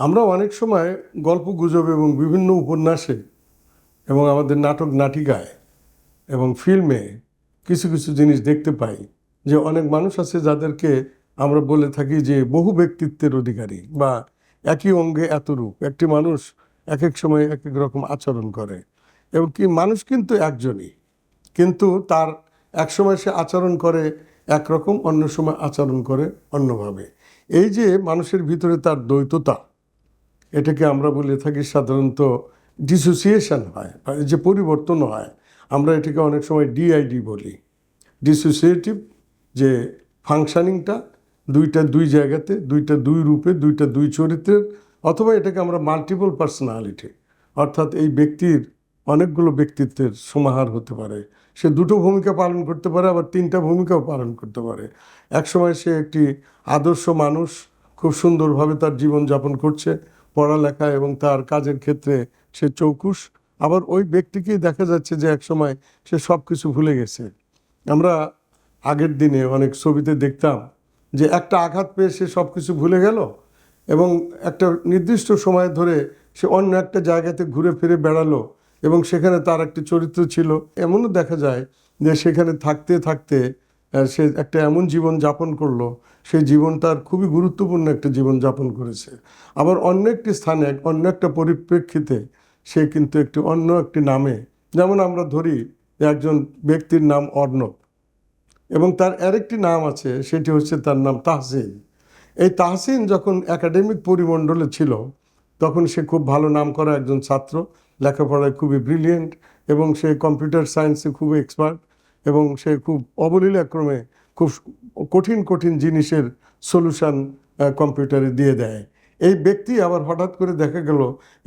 আমরা অনেক সময় গল্প গুজব এবং বিভিন্ন উপন্যাসে এবং আমাদের নাটক নাটিকায় এবং ফিল্মে কিছু কিছু জিনিস দেখতে পাই যে অনেক মানুষ আছে যাদেরকে আমরা বলে থাকি যে বহু ব্যক্তিত্বের অধিকারী বা একই অঙ্গে এত রূপ একটি মানুষ এক এক সময় এক এক রকম আচরণ করে এবং কি মানুষ কিন্তু একজনই। কিন্তু তার এক সময় সে আচরণ করে একরকম, অন্য সময় আচরণ করে অন্যভাবে। এই যে মানুষের ভিতরে তার দ্বৈততা এটাকে আমরা বলে থাকি সাধারণত ডিসোসিয়েশন হয় যে পরিবর্তন হয়, আমরা এটাকে অনেক সময় ডিআইডি বলি। ডিসোসিয়েটিভ যে ফাংশানিংটা দুইটা দুই জায়গাতে, দুইটা দুই রূপে, দুইটা দুই চরিত্রের অথবা এটাকে আমরা মাল্টিপল পার্সোনালিটি অর্থাৎ এই ব্যক্তির অনেকগুলো ব্যক্তিত্বের সমাহার হতে পারে। সে দুটো ভূমিকা পালন করতে পারে, আবার তিনটা ভূমিকাও পালন করতে পারে। একসময় সে একটি আদর্শ মানুষ, খুব সুন্দরভাবে তার জীবন যাপন করছে পড়ালেখা এবং তার কাজের ক্ষেত্রে সে চৌকুশ। আবার ওই ব্যক্তিকেই দেখা যাচ্ছে যে একসময় সে সব কিছু ভুলে গেছে। আমরা আগের দিনে অনেক ছবিতে দেখতাম যে একটা আঘাত পেয়ে সে সব কিছু ভুলে গেল এবং একটা নির্দিষ্ট সময় ধরে সে অন্য একটা জায়গাতে ঘুরে ফিরে বেড়ালো এবং সেখানে তার একটি চরিত্র ছিল। এমনও দেখা যায় যে সেখানে থাকতে থাকতে সে একটা এমন জীবন যাপন করল সেই জীবন তার খুবই গুরুত্বপূর্ণ একটা জীবন যাপন করেছে। আবার অন্য একটি স্থানে, অন্য একটা পরিপ্রেক্ষিতে সে কিন্তু একটি, অন্য একটি নামে, যেমন আমরা ধরি একজন ব্যক্তির নাম অর্ণব এবং তার আরেকটি নাম আছে, সেটি হচ্ছে তার নাম তাহসিন। এই তাহসিন যখন একাডেমিক পরিমণ্ডলে ছিল, তখন সে খুব ভালো নাম করা একজন ছাত্র, লেখাপড়ায় খুবই ব্রিলিয়েন্ট এবং সে কম্পিউটার সায়েন্সে খুবই এক্সপার্ট এবং সে খুব অবলীলাক্রমে খুব কঠিন কঠিন জিনিসের সলিউশন কম্পিউটারে দিয়ে দেয়। এই ব্যক্তি আবার হঠাৎ করে দেখা গেল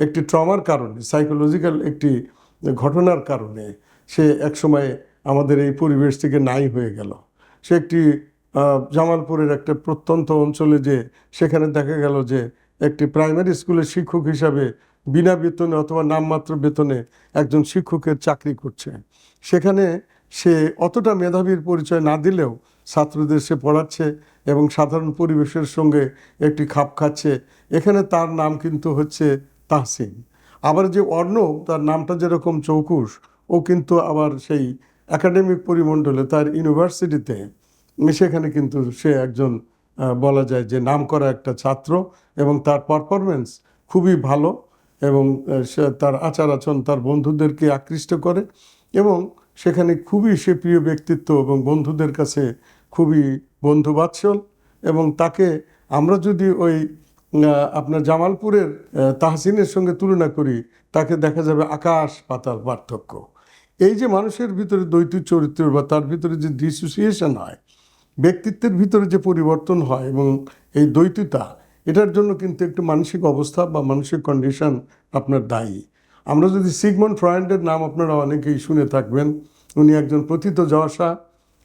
একটি ট্রমার কারণে সাইকোলজিক্যাল একটি ঘটনার কারণে। সে একসময় আমাদের এই পরিবেশ থেকে নাই হয়ে গেল। সে একটি জামালপুরের একটা প্রত্যন্ত অঞ্চলে যে, সেখানে দেখা গেল যে, একটি প্রাইমারি স্কুলের শিক্ষক হিসাবে বিনা বেতনে অথবা নামমাত্র বেতনে একজন শিক্ষকের চাকরি করছে। সেখানে সে অতটা মেধাবীর পরিচয় না দিলেও ছাত্রদের সে পড়াচ্ছে এবং সাধারণ পরিবেশের সঙ্গে একটি খাপ খাচ্ছে। এখানে তার নাম কিন্তু হচ্ছে তাহসিন। আবার যে অর্ণব তার নামটা যেরকম চৌকুশ, ও কিন্তু আবার সেই একাডেমিক পরিমণ্ডলে, তার ইউনিভার্সিটিতে সেখানে কিন্তু সে একজন বলা যায় যে নাম করা একটা ছাত্র এবং তার পারফরমেন্স খুবই ভালো এবং সে তার আচার আচরণ তার বন্ধুদেরকে আকৃষ্ট করে এবং সেখানে খুবই সে প্রিয় ব্যক্তিত্ব এবং বন্ধুদের কাছে খুবই বন্ধুবাৎসল এবং তাকে আমরা যদি ওই আপনার জামালপুরের তাহসিনের সঙ্গে তুলনা করি, তাকে দেখা যাবে আকাশ পাতাল পার্থক্য। এই যে মানুষের ভিতরে দ্বৈত চরিত্র বা তার ভিতরে যে ডিসোসিয়েশন হয়, ব্যক্তিত্বের ভিতরে যে পরিবর্তন হয় এবং এই দ্বৈততা, এটার জন্য কিন্তু একটু মানসিক অবস্থা বা মানসিক কন্ডিশন আপনার দায়ী। আমরা যদি সিগমন্ড ফ্রয়েন্ডের নাম আপনারা অনেকেই শুনে থাকবেন, উনি একজন প্রথিত যশা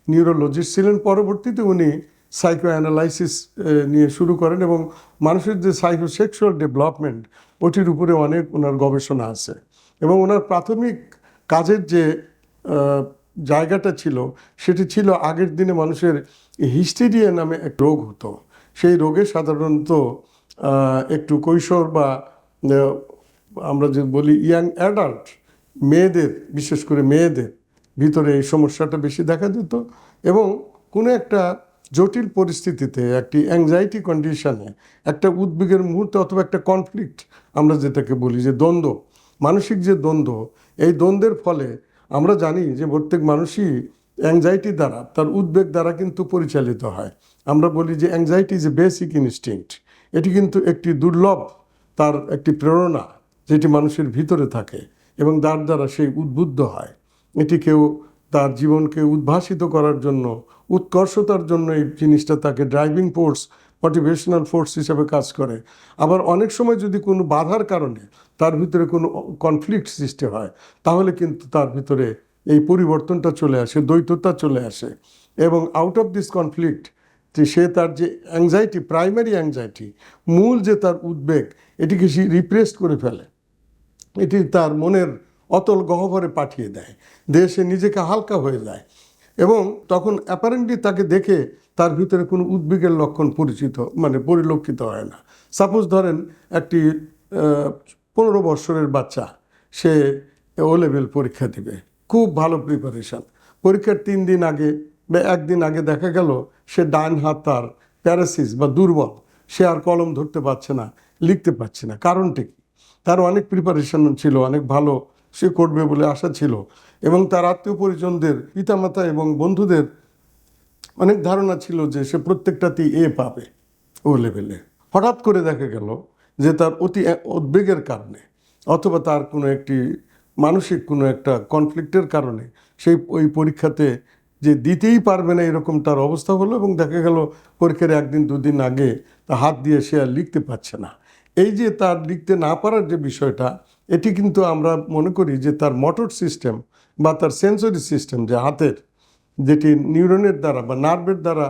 নিউরোলজিস্ট ছিলেন, পরবর্তীতে উনি সাইকো অ্যানালাইসিস নিয়ে শুরু করেন এবং মানুষের যে সাইকোসেক্সুয়াল ডেভেলপমেন্ট ওটির উপরে অনেক ওনার গবেষণা আছে। এবং ওনার প্রাথমিক কাজের যে জায়গাটা ছিল, সেটি ছিল আগের দিনে মানুষের হিস্টেরিয়া নামে এক রোগ হতো। সেই রোগে সাধারণত একটু কৈশোর বা আমরা যে বলি ইয়াং অ্যাডাল্ট মেয়েদের, বিশেষ করে মেয়েদের ভিতরে এই সমস্যাটা বেশি দেখা যেত এবং কোনো একটা জটিল পরিস্থিতিতে, একটি অ্যাংজাইটি কন্ডিশনে একটা উদ্বেগের মুহূর্তে অথবা একটা কনফ্লিক্ট আমরা যেটাকে বলি যে দ্বন্দ্ব, মানসিক যে দ্বন্দ্ব, এই দ্বন্দ্বের ফলে আমরা জানি যে প্রত্যেক মানুষই অ্যাংজাইটি দ্বারা, তার উদ্বেগ দ্বারা কিন্তু পরিচালিত হয়। আমরা বলি যে anxiety is a basic instinct এটি কিন্তু একটি দুর্লভ, তার একটি প্রেরণা। যেটি মানুষের ভিতরে থাকে এবং তার দ্বারা সেই উদ্বুদ্ধ হয়। এটি কেউ তার জীবনকে উদ্ভাসিত করার জন্য, উৎকর্ষতার জন্য এই জিনিসটা তাকে ড্রাইভিং ফোর্স মোটিভেশনাল ফোর্স হিসাবে কাজ করে। আবার অনেক সময় যদি কোনো বাধার কারণে তার ভিতরে কোনো কনফ্লিক্ট সৃষ্টি হয়, তাহলে কিন্তু তার ভিতরে এই পরিবর্তনটা চলে আসে, দ্বৈততা চলে আসে। এবং আউট অফ দিস কনফ্লিক্ট সে তার যে অ্যাংজাইটি প্রাইমারি অ্যাংজাইটি মূল যে তার উদ্বেগ, এটিকে সে রিপ্রেস করে ফেলে। এটি তার মনের অতল গহ্বরে পাঠিয়ে দেয়। দেশে নিজেকে হালকা হয়ে যায় এবং তখন অ্যাপারেন্টলি তাকে দেখে তার ভিতরে কোনো উদ্বেগের লক্ষণ পরিচিত মানে পরিলক্ষিত হয় না। সাপোজ ধরেন একটি পনেরো বৎসরের বাচ্চা, সে ও লেভেল পরীক্ষা দিবে। খুব ভালো প্রিপারেশন পরীক্ষার তিন দিন আগে বা একদিন আগে দেখা গেল, সে ডান হাত তার প্যারাসিস বা দুর্বল। সে আর কলম ধরতে পারছে না, লিখতে পারছে না। কারণটি তার অনেক প্রিপারেশন ছিল, অনেক ভালো সে করবে বলে আশা ছিল। এবং তার আত্মীয় পরিজনদের, পিতামাতা এবং বন্ধুদের অনেক ধারণা ছিল যে সে প্রত্যেকটাতেই এ পাবে ও লেভেলে হঠাৎ করে দেখা গেল যে তার অতি উদ্বেগের কারণে অথবা তার কোনো একটি মানসিক কোনো একটা কনফ্লিক্টের কারণে সেই ওই পরীক্ষাতে যে দিতেই পারবে না এরকম তার অবস্থা হলো এবং দেখা গেল পরীক্ষার একদিন দুদিন আগে তা হাত দিয়ে সে আর লিখতে পারছে না। এই যে তার লিখতে না পারার যে বিষয়টা, এটি কিন্তু আমরা মনে করি যে তার মোটর সিস্টেম বা তার সেন্সরি সিস্টেম যে হাতের যেটি নিউরনের দ্বারা বা নার্ভের দ্বারা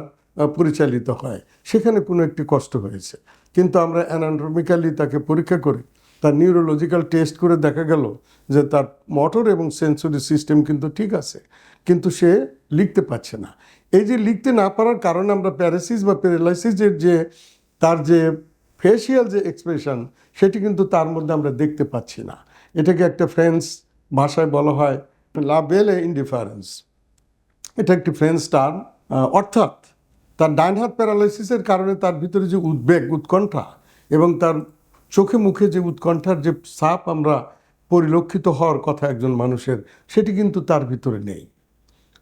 পরিচালিত হয়, সেখানে কোনো একটি কষ্ট হয়েছে। কিন্তু আমরা অ্যানাটমিক্যালি তাকে পরীক্ষা করে, তার নিউরোলজিক্যাল টেস্ট করে দেখা গেল যে তার মোটর এবং সেন্সরি সিস্টেম কিন্তু ঠিক আছে, কিন্তু সে লিখতে পারছে না। এই যে লিখতে না পারার কারণে আমরা প্যারাসিস বা প্যারালাইসিসের যে, তার যে ফেসিয়াল যে এক্সপ্রেশন সেটি কিন্তু তার মধ্যে আমরা দেখতে পাচ্ছি না। এটাকে একটা ফ্রেঞ্চ ভাষায় বলা হয় লা লাবেলে ইনডিফারেন্স এটা একটি ফ্রেঞ্চ টার্ম অর্থাৎ তার ডাইন হাত প্যারালাইসিসের কারণে তার ভিতরে যে উদ্বেগ, উৎকণ্ঠা এবং তার চোখে মুখে যে উৎকণ্ঠার যে সাপ আমরা পরিলক্ষিত হওয়ার কথা একজন মানুষের, সেটি কিন্তু তার ভিতরে নেই।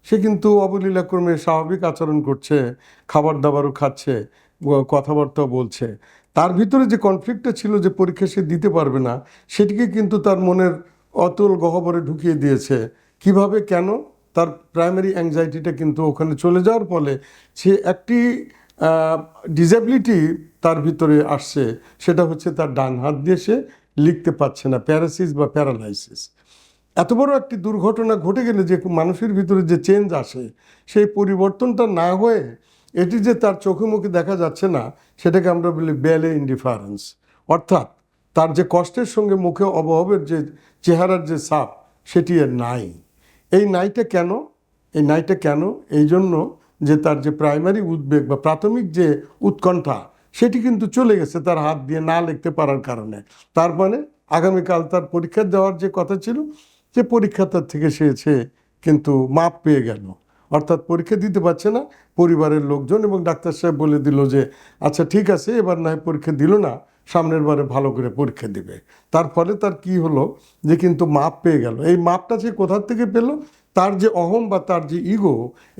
সে কিন্তু অবলীলাক্রমে স্বাভাবিক আচরণ করছে খাবার দাবারও খাচ্ছে কথাবার্তাও বলছে। তার ভিতরে যে কনফ্লিক্টটা ছিল যে পরীক্ষা সে দিতে পারবে না, সেটিকে কিন্তু তার মনের অতুল গহ্বরে ঢুকিয়ে দিয়েছে। কীভাবে, কেন? তার প্রাইমারি অ্যাংজাইটিটা কিন্তু ওখানে চলে যাওয়ার ফলে সে একটি ডিসেবিলিটি তার ভিতরে আসছে। সেটা হচ্ছে তার ডান হাত দিয়ে সে লিখতে পারছে না প্যারাসিস বা প্যারালাইসিস এত বড় একটি দুর্ঘটনা ঘটে গেলে যে মানুষের ভিতরে যে চেঞ্জ আসে, সেই পরিবর্তনটা না হয়ে এটি যে তার চোখে মুখে দেখা যাচ্ছে না, সেটাকে আমরা বলি বেলে ইনডিফারেন্স অর্থাৎ তার যে কষ্টের সঙ্গে মুখে অবহবের যে চেহারার যে সাপ সেটি আর নাই। এই নাইটা কেন? এই নাইটা কেন? এই জন্য যে তার যে প্রাইমারি উদ্বেগ বা প্রাথমিক যে উৎকণ্ঠা, সেটি কিন্তু চলে গেছে তার হাত দিয়ে না লিখতে পারার কারণে। তার মানে আগামীকাল তার পরীক্ষা দেওয়ার যে কথা ছিল, যে পরীক্ষা তার থেকে সে কিন্তু মাপ পেয়ে গেল। অর্থাৎ পরীক্ষা দিতে পারছে না, পরিবারের লোকজন এবং ডাক্তার সাহেব বলে দিল যে আচ্ছা ঠিক আছে, এবার না হয় পরীক্ষা দিল না, সামনের বারে ভালো করে পরীক্ষা দিবে। তার ফলে তার কি হলো যে, কিন্তু মাপ পেয়ে গেল। এই মাপটা সে কোথার থেকে পেল? তার যে অহম বা তার যে ইগো,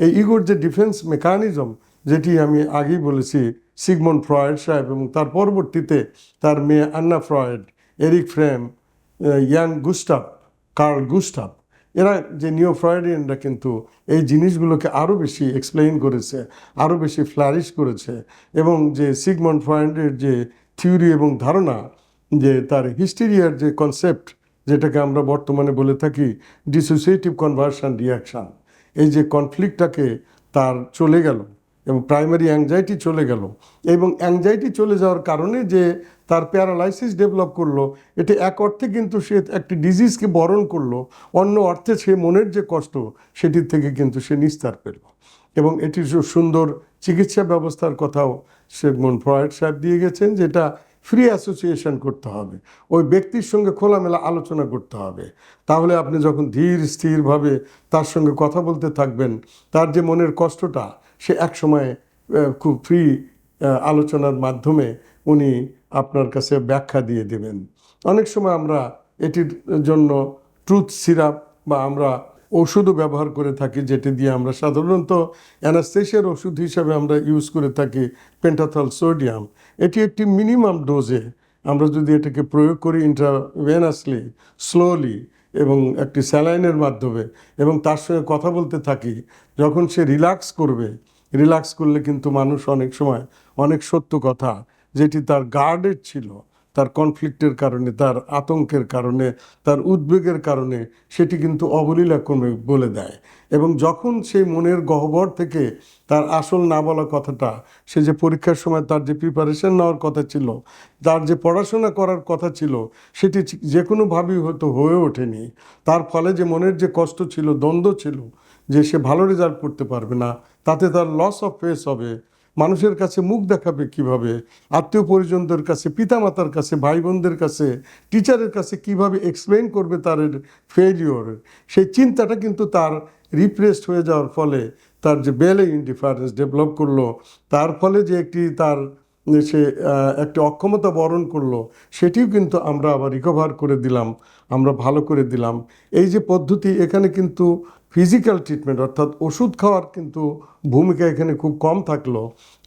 এই ইগোর যে ডিফেন্স মেকানিজম, যেটি আমি আগেই বলেছি, সিগমন্ড ফ্রয়েড সাহেব এবং তার পরবর্তীতে তার মেয়ে আন্না ফ্রয়েড, এরিক ফ্রেম, ইয়াং গুস্টাফ কার্ল গুস্টাফ এরা যে নিও ফ্রয়েডিয়ানরা কিন্তু এই জিনিসগুলোকে আরও বেশি এক্সপ্লেইন করেছে আরও বেশি ফ্লারিশ করেছে এবং যে সিগমন্ড ফ্রয়েডের যে থিওরি এবং ধারণা যে তার হিস্টেরিয়ার যে কনসেপ্ট যেটাকে আমরা বর্তমানে বলে থাকি ডিসোসিয়েটিভ কনভার্সন রিয়াকশান এই যে কনফ্লিক্টটাকে তার চলে গেল এবং প্রাইমারি অ্যাংজাইটি চলে গেল এবং অ্যাংজাইটি চলে যাওয়ার কারণে যে তার প্যারালাইসিস ডেভেলপ করল, এটি এক অর্থে কিন্তু সে একটি ডিজিজকে বরণ করল, অন্য অর্থে সে মনের যে কষ্ট সেটির থেকে কিন্তু সে নিস্তার পেল। এবং এটির সু- সুন্দর চিকিৎসা ব্যবস্থার কথাও সেগমন ফ্রয়েড সাহেব দিয়ে গেছেন যেটা ফ্রি অ্যাসোসিয়েশন করতে হবে। ওই ব্যক্তির সঙ্গে খোলামেলা আলোচনা করতে হবে। তাহলে আপনি যখন ধীর, স্থিরভাবে তার সঙ্গে কথা বলতে থাকবেন, তার যে মনের কষ্টটা সে একসময় খুব ফ্রি আলোচনার মাধ্যমে উনি আপনার কাছে ব্যাখ্যা দিয়ে দেবেন। অনেক সময় আমরা এটির জন্য ট্রুথ সিরাপ বা আমরা ওষুধও ব্যবহার করে থাকি, যেটি দিয়ে আমরা সাধারণত অ্যানাস্থেশিয়ার ওষুধ হিসাবে আমরা ইউজ করে থাকি পেন্টাথল সোডিয়াম এটি একটি মিনিমাম ডোজে আমরা যদি এটাকে প্রয়োগ করি ইন্ট্রাভেনাসলি স্লোলি এবং একটি স্যালাইনের মাধ্যমে এবং তার সঙ্গে কথা বলতে থাকি, যখন সে রিল্যাক্স করবে রিল্যাক্স করলে কিন্তু মানুষ অনেক সময় অনেক সত্য কথা যেটি তার গার্ডের ছিল, তার কনফ্লিক্টের কারণে, তার আতঙ্কের কারণে, তার উদ্বেগের কারণে, সেটি কিন্তু অবলীলাক্রমে বলে দেয়। এবং যখন সেই মনের গহ্বর থেকে তার আসল না বলা কথাটা, সে যে পরীক্ষার সময় তার যে প্রিপারেশন নেওয়ার কথা ছিল, তার যে পড়াশোনা করার কথা ছিল, সেটি যে কোনোভাবেই হয়তো হয়ে ওঠেনি। তার ফলে যে মনের যে কষ্ট ছিল, দ্বন্দ্ব ছিল, যে সে ভালো রেজাল্ট করতে পারবে না, তাতে তার লস অফ ফেস হবে মানুষের কাছে মুখ দেখাবে কীভাবে? আত্মীয় পরিজনদের কাছে, পিতামাতার কাছে ভাই বোনদের কাছে, টিচারের কাছে কীভাবে এক্সপ্লেন করবে তার ফেলিওর সেই চিন্তাটা কিন্তু তার রিপ্রেসড হয়ে যাওয়ার ফলে তার যে বেলে ইনডিফারেন্স ডেভেলপ করল, তার ফলে যে একটি তার সে একটি অক্ষমতা বরণ করল, সেটিও কিন্তু আমরা আবার রিকভার করে দিলাম, আমরা ভালো করে দিলাম। এই যে পদ্ধতি, এখানে কিন্তু ফিজিক্যাল ট্রিটমেন্ট অর্থাৎ ওষুধ খাওয়ার কিন্তু ভূমিকা এখানে খুব কম থাকল।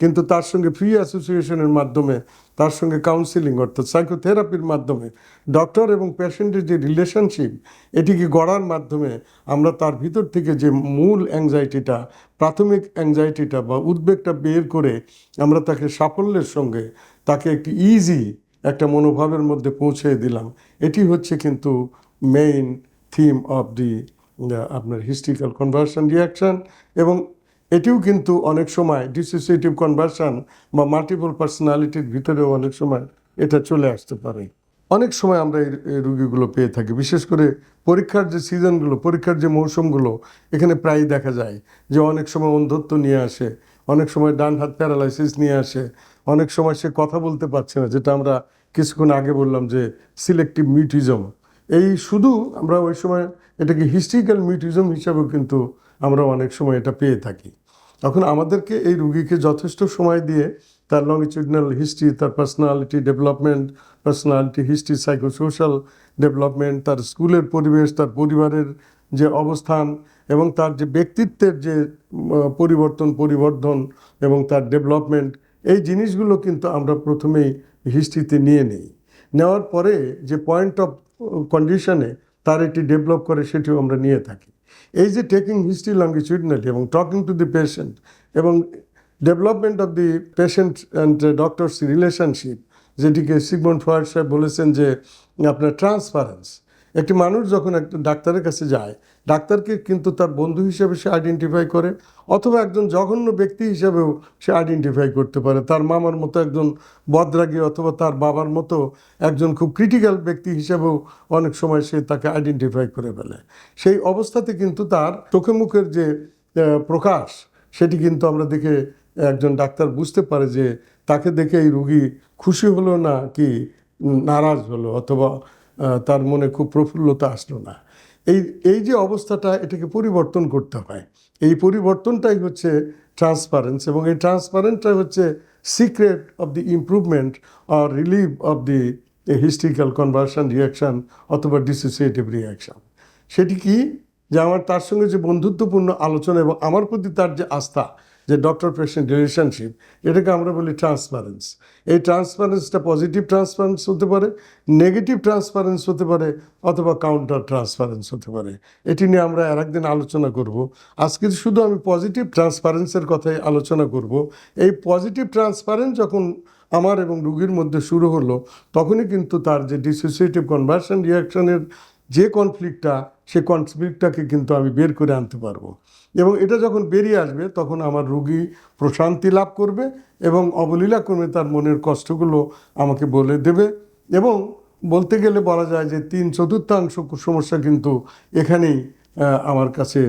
কিন্তু তার সঙ্গে ফ্রি অ্যাসোসিয়েশনের মাধ্যমে, তার সঙ্গে কাউন্সিলিং অর্থাৎ সাইকোথেরাপির মাধ্যমে ডক্টর এবং পেশেন্টের যে রিলেশনশিপ এটিকে গড়ার মাধ্যমে আমরা তার ভিতর থেকে যে মূল অ্যাংজাইটিটা প্রাথমিক অ্যাংজাইটিটা বা উদ্বেগটা বের করে আমরা তাকে সাফল্যের সঙ্গে, তাকে একটি ইজি একটা মনোভাবের মধ্যে পৌঁছে দিলাম। এটি হচ্ছে কিন্তু মেইন থিম অফ দি আপনার হিস্ট্রিক্যাল কনভার্সন রিয়াকশন এবং এটিও কিন্তু অনেক সময় ডিসোসিয়েটিভ কনভার্সন বা মাল্টিপল পার্সোনালিটির ভিতরেও অনেক সময় এটা চলে আসতে পারে। অনেক সময় আমরা এই রুগীগুলো পেয়ে থাকি, বিশেষ করে পরীক্ষার যে সিজনগুলো, পরীক্ষার যে মৌসুমগুলো, এখানে প্রায়ই দেখা যায় যে অনেক সময় অন্ধত্ব নিয়ে আসে, অনেক সময় ডান হাত প্যারালাইসিস নিয়ে আসে, অনেক সময় সে কথা বলতে পারছে না, যেটা আমরা কিছুক্ষণ আগে বললাম যে সিলেক্টিভ মিউটিজম এই শুধু আমরা ওই সময় এটাকে হিস্ট্রিক্যাল মিউটিজম হিসাবেও কিন্তু আমরা অনেক সময় এটা পেয়ে থাকি। তখন আমাদেরকে এই রুগীকে যথেষ্ট সময় দিয়ে তার লংিটিউডনাল হিস্ট্রি তার personality development personality history psychosocial development তার স্কুলের পরিবেশ, তার পরিবারের যে অবস্থান এবং তার যে ব্যক্তিত্বের যে পরিবর্তন, পরিবর্ধন এবং তার ডেভেলপমেন্ট এই জিনিসগুলো কিন্তু আমরা প্রথমেই হিস্ট্রিতে নিয়ে নিই। নেওয়ার পরে যে পয়েন্ট অফ কন্ডিশনে তার এটি ডেভেলপ করে, সেটিও আমরা নিয়ে থাকি। এই যে টেকিং হিস্ট্রি লঙ্গিচুইডনালি এবং টকিং টু দি পেশেন্ট এবং development of the patient and doctors relationship যেটিকে সিগমন্ড ফ্রয়েড সাহেব বলেছেন যে আপনার ট্রান্সপারেন্স একটি মানুষ যখন একটা ডাক্তারের কাছে যায়, ডাক্তারকে কিন্তু তার বন্ধু হিসেবে সে আইডেন্টিফাই করে, অথবা একজন জঘন্য ব্যক্তি হিসেবেও সে আইডেন্টিফাই করতে পারে। তার মামার মতো একজন বদরাগী অথবা তার বাবার মতো একজন খুব ক্রিটিক্যাল ব্যক্তি হিসেবেও অনেক সময় সে তাকে আইডেন্টিফাই করে ফেলে। সেই অবস্থাতে কিন্তু তার চোখে মুখের যে প্রকাশ, সেটি কিন্তু আমরা দেখে একজন ডাক্তার বুঝতে পারে যে তাকে দেখে এই রুগী খুশি হলো না কি নারাজ হলো, অথবা তার মনে খুব প্রফুল্লতা আসলো না। এই এই যে অবস্থাটা, এটাকে পরিবর্তন করতে হয়। এই পরিবর্তনটাই হচ্ছে ট্রান্সপারেন্স এবং এই ট্রান্সপারেন্টটা হচ্ছে secret of the improvement or relieve of the historical conversion reaction অথবা ডিসোসিয়েটিভ রিয়াকশন সেটি কি? যে আমার তার সঙ্গে যে বন্ধুত্বপূর্ণ আলোচনা এবং আমার প্রতি তার যে আস্থা যে ডক্টর পেশেন্ট রিলেশনশিপ এটাকে আমরা বলি ট্রান্সপারেন্স এই ট্রান্সপারেন্সটা পজিটিভ ট্রান্সপারেন্স হতে পারে নেগেটিভ ট্রান্সপারেন্স হতে পারে, অথবা কাউন্টার ট্রান্সপারেন্স হতে পারে। এটি নিয়ে আমরা আর একদিন আলোচনা করব। আজকে শুধু আমি পজিটিভ ট্রান্সপারেন্সের কথাই আলোচনা করব। এই পজিটিভ ট্রান্সপারেন্স যখন আমার এবং রুগীর মধ্যে শুরু হলো, তখনই কিন্তু তার যে ডিসোসিয়েটিভ কনভার্সন রিয়াকশনের যে কনফ্লিক্টটা সে কনফ্লিক্টটাকে কিন্তু আমি বের করে আনতে পারব। এবং এটা যখন বেরিয়ে আসবে, তখন আমার রুগী প্রশান্তি লাভ করবে এবং অবলীলা ক্রমে তার মনের কষ্টগুলো আমাকে বলে দেবে এবং বলতে গেলে বলা যায় যে তিন চতুর্থাংশ সমস্যা কিন্তু এখানেই আমার কাছে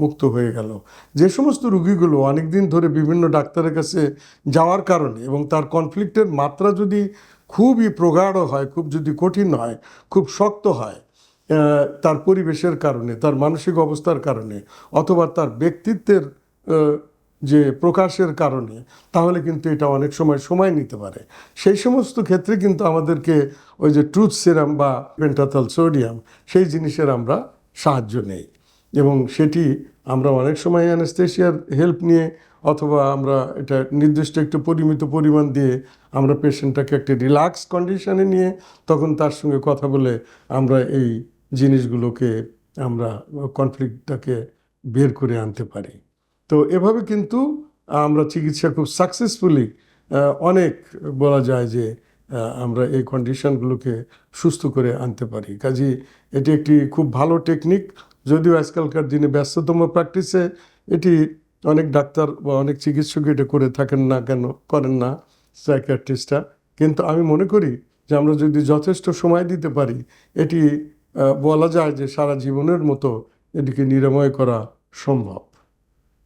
মুক্ত হয়ে গেল। যে সমস্ত রুগীগুলো অনেক দিন ধরে বিভিন্ন ডাক্তারের কাছে যাওয়ার কারণে এবং তার কনফ্লিক্টের মাত্রা যদি খুবই প্রগাঢ় হয়, খুব যদি কঠিন হয়, খুব শক্ত হয় তার পরিবেশের কারণে, তার মানসিক অবস্থার কারণে, অথবা তার ব্যক্তিত্বের যে প্রকাশের কারণে, তাহলে কিন্তু এটা অনেক সময় সময় নিতে পারে। সেই সমস্ত ক্ষেত্রে কিন্তু আমাদেরকে ওই যে ট্রুথ সিরাম বা পেন্টাথল সোডিয়াম সেই জিনিসের আমরা সাহায্য নেই। এবং সেটি আমরা অনেক সময় অ্যানাস্থেশিয়ার হেল্প নিয়ে, অথবা আমরা এটা নির্দিষ্ট একটু পরিমিত পরিমাণ দিয়ে আমরা পেশেন্টটাকে একটি রিল্যাক্স কন্ডিশনে নিয়ে, তখন তার সঙ্গে কথা বলে আমরা এই জিনিসগুলোকে আমরা কনফ্লিক্টটাকে বের করে আনতে পারি। তো এভাবে কিন্তু আমরা চিকিৎসা খুব সাকসেসফুলি অনেক বলা যায় যে আমরা এই কন্ডিশনগুলোকে সুস্থ করে আনতে পারি। কাজে এটি একটি খুব ভালো টেকনিক যদিও আজকালকার দিনে ব্যস্ততম প্র্যাকটিসে এটি অনেক ডাক্তার বা অনেক চিকিৎসক এটা করে থাকেন না কেন, করেন না সাইকিয়াট্রিস্টরা কিন্তু আমি মনে করি যে আমরা যদি যথেষ্ট সময় দিতে পারি, এটি বলা যায় যে সারা জীবনের মতো এটিকে নিরাময় করা সম্ভব।